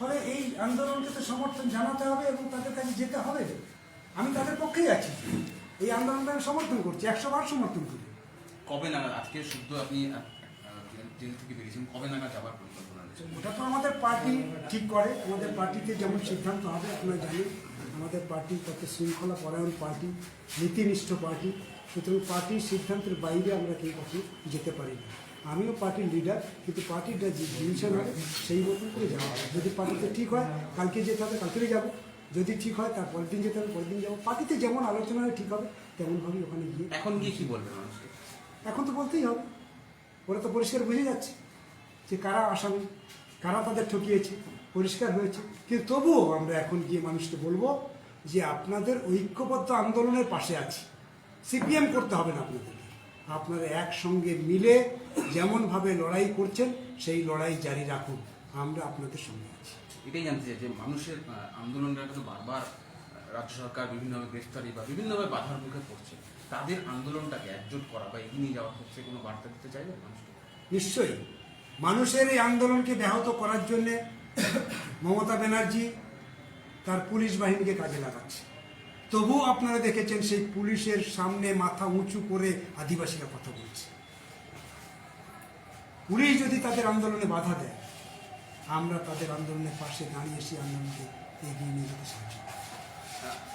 ফলে এই আন্দোলনকে তো সমর্থন জানাতে হবে এবং তাদের কাছে যেতে হবে। আমি তাদের পক্ষেই আছি। এই আন্দোলনটা আমি সমর্থন করছি একশো বার সমর্থন করি। কবে নাগাদ? আজকে শুদ্ধ আপনি জেল- জেল থেকে বেরিয়েছেন কবে নাগাদ যাবার পরিকল্পনা রয়েছে? ওটা তো আমাদের পার্টি ঠিক করে আমাদের পার্টিতে যেমন সিদ্ধান্ত হবে আপনারা জানেন। আমাদের পার্টি কত শৃঙ্খলা পরায়ণ পার্টি নীতিনিষ্ঠ পার্টি সুতরাং পার্টির সিদ্ধান্তের বাইরে আমরা কেউ কখনো যেতে পারি না। আমিও পার্টির লিডার কিন্তু পার্টিটা যে ডিভিশন হবে সেই মতন করে যাওয়া হবে। যদি পার্টিতে ঠিক হয় কালকে যেতে হবে কালকেই যাব। যদি ঠিক হয় তার পরের দিন যেতে হবে পরের দিন যাব। পার্টিতে যেমন আলোচনা হয় ঠিক হবে তেমনভাবেই ওখানে গিয়ে এখন গিয়ে কী বলবেন মানুষকে? এখন তো বলতেই হবে। ওরা তো পরিষ্কার বুঝে যাচ্ছে যে কারা আসামি কারা তাদের ঠকিয়েছে? পরিষ্কার হয়েছে। কিন্তু তবুও আমরা এখন গিয়ে মানুষকে বলব যে আপনাদের ঐক্যবদ্ধ আন্দোলনের পাশে আছি। সিপিএম করতে হবে না আপনাদের। আপনারা একসঙ্গে মিলে যেমনভাবে লড়াই করছেন সেই লড়াই জারি রাখুন। আমরা আপনাদের সঙ্গে আছি। এটাই জানতে চাই যে মানুষের আন্দোলনটা তো বারবার রাজ্য সরকার বিভিন্নভাবে গ্রেফতারি বা বিভিন্নভাবে বাধার মুখে পড়ছে। তাদের আন্দোলনটাকে একজোট করা বা এগিয়ে নিয়ে যাওয়ার ক্ষেত্রে কোনো বার্তা দিতে চাইবে মানুষকে? নিশ্চয়ই। মানুষের এই আন্দোলনকে ব্যাহত করার জন্যে মমতা ব্যানার্জি তার পুলিশ বাহিনীকে কাজে লাগাচ্ছে। তবুও আপনারা দেখেছেন সেই পুলিশের সামনে মাথা উঁচু করে আদিবাসীরা কথা বলছে। পুলিশ যদি তাদের আন্দোলনে বাধা দেয়, আমরা তাদের আন্দোলনের পাশে দাঁড়িয়ে সেই আন্দোলনকে এগিয়ে নিয়ে যেতে সাহায্য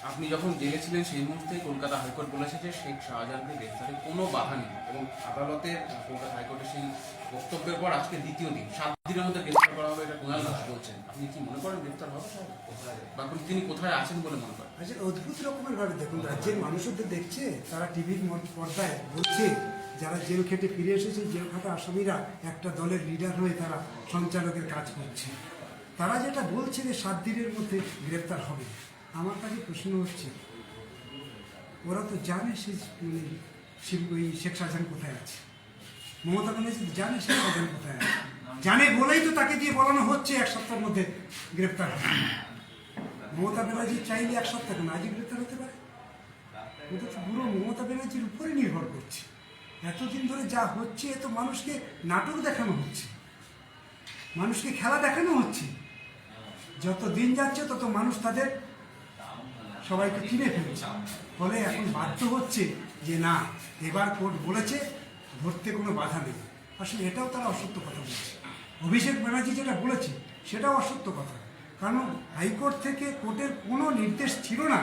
আপনি যখন জেলে ছিলেন সেই মুহূর্তে কলকাতা হাইকোর্ট বলেছে যে শেখ শাহজাহানকে গ্রেফতারে কোনো বাধা নেই এবং আদালতের কলকাতা হাইকোর্টের সেই বক্তব্যের পর আজকে দ্বিতীয় দিন, সাত দিনের মধ্যে গ্রেফতার করা হবে এটা কুণাল ঘোষ বলছেন। আপনি কি মনে করেন গ্রেফতার হবে? বা তিনি কোথায় আছেন বলে মনে করেন? আচ্ছা অদ্ভুত রকমের ভাবে দেখুন, রাজ্যের মানুষও তো দেখছে, তারা টিভির পর্দায় বলছে, যারা জেল খেটে ফিরে এসেছে, জেল খাটা আসামিরা একটা দলের লিডার হয়ে তারা সঞ্চালকের কাজ করছে। তারা যেটা বলছে যে সাত দিনের মধ্যে গ্রেপ্তার হবে। আমার কাছে প্রশ্ন হচ্ছে, ওরা তো জানে সে মানে ওই শেখ শাহজাহান কোথায় আছে। মমতা ব্যানার্জি জানে শেখ শাহজাহান কোথায় আছে। জানে বলেই তো তাকে দিয়ে বলানো হচ্ছে এক সপ্তাহের মধ্যে গ্রেপ্তার মমতা ব্যানার্জি চাইলে এক সপ্তাহ কেন? আজই গ্রেপ্তার হতে পারে। ওটা তো পুরো মমতা ব্যানার্জির উপরে নির্ভর করছে। এতদিন ধরে যা হচ্ছে, এ তো মানুষকে নাটক দেখানো হচ্ছে। মানুষকে খেলা দেখানো হচ্ছে। যত দিন যাচ্ছে, তত মানুষ তাদের সবাইকে কিনে ফেলছে। ফলে এখন বাধ্য হচ্ছে যে না, এবার কোর্ট বলেছে, ধরতে কোনো বাধা নেই। আসলে এটাও তারা অসত্য কথা বলছে। অভিষেক ব্যানার্জি যেটা বলেছে, সেটাও অসত্য কথা। কারণ হাইকোর্ট থেকে কোর্টের কোনো নির্দেশ ছিল না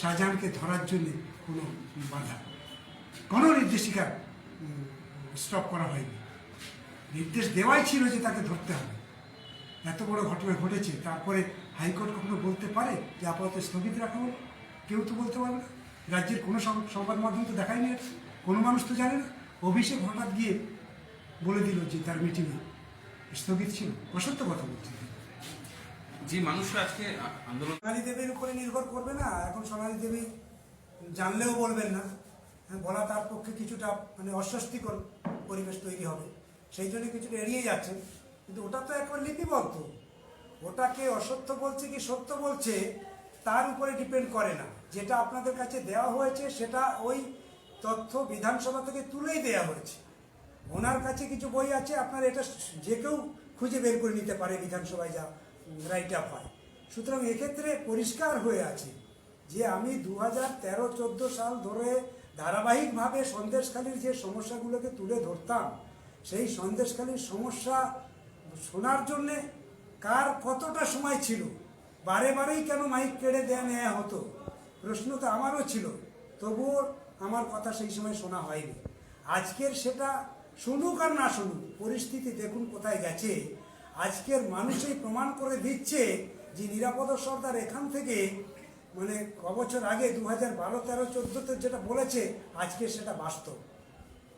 শাহজাহানকে ধরার জন্য কোনো বাধা। কোনো নির্দেশিকা স্টপ করা হয়নি। নির্দেশ দেওয়াই ছিল যে তাকে ধরতে হবে। এত বড় ঘটনা ঘটেছে তারপরে হাইকোর্ট কখনো বলতে পারে যে আপাতত স্থগিত রাখা হলো কেউ তো বলতে পারবে না। রাজ্যের কোনো সংবাদ মাধ্যম তো দেখায়নি। কোনো মানুষ তো জানে না। অভিষেক হঠাৎ গিয়ে বলে দিল যে তার মিটিংয়ে স্থগিত ছিল। অসত্য কথা বলছে। যে মানুষরা আজকে আন্দোলন সোনালী দেবীর উপরে নির্ভর করবে না। এখন সোনালী দেবী জানলেও বলবেন না। হ্যাঁ, বলা তার পক্ষে কিছুটা মানে অস্বস্তিকর পরিবেশ তৈরি হবে। সেই জন্য কিছুটা এড়িয়ে যাচ্ছেন। কিন্তু ওটা তো একবার লিপিবদ্ধ। ওটাকে অসত্য বলছে কি সত্য বলছে, তার উপরে ডিপেন্ড করে না। যেটা আপনাদের কাছে দেওয়া হয়েছে, সেটা ওই তথ্য বিধানসভা থেকে তুলেই দেওয়া হয়েছে। ওনার কাছে কিছু বই আছে, আপনার এটা যে কেউ খুঁজে বের করে নিতে পারে, বিধানসভায় যা রাইট আপ হয়। সুতরাং এক্ষেত্রে পরিষ্কার হয়ে আছে যে আমি দু হাজার তেরো, চোদ্দ সাল ধরে ধারাবাহিকভাবে সন্দেশখালীর যে সমস্যাগুলোকে তুলে ধরতাম, সেই সন্দেশখালীর সমস্যা শোনার জন্যে কার কতটা সময় ছিল? বারে বারেই কেন মাইক কেড়ে দেয়া নেওয়া হতো? প্রশ্ন তো আমারও ছিল। তবুও আমার কথা সেই সময় শোনা হয়নি। আজকের সেটা শুনুক আর না শুনুক, পরিস্থিতি দেখুন কোথায় গেছে। আজকের মানুষই প্রমাণ করে দিচ্ছে যে নিরাপদ সর্দার এখান থেকে মানে ক বছর আগে দু হাজার বারো তেরো চোদ্দোতে যেটা বলেছে, আজকে সেটা বাস্তব।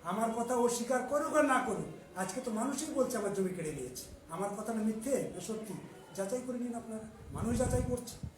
আমার কথা ও স্বীকার করুক আর না করুক আজকে তো মানুষই বলছে আমার জমি কেড়ে নিয়েছে। আমার কথাটা মিথ্যে না সত্যি? যাচাই করে নিন আপনারা। মানুষ যাচাই করছে।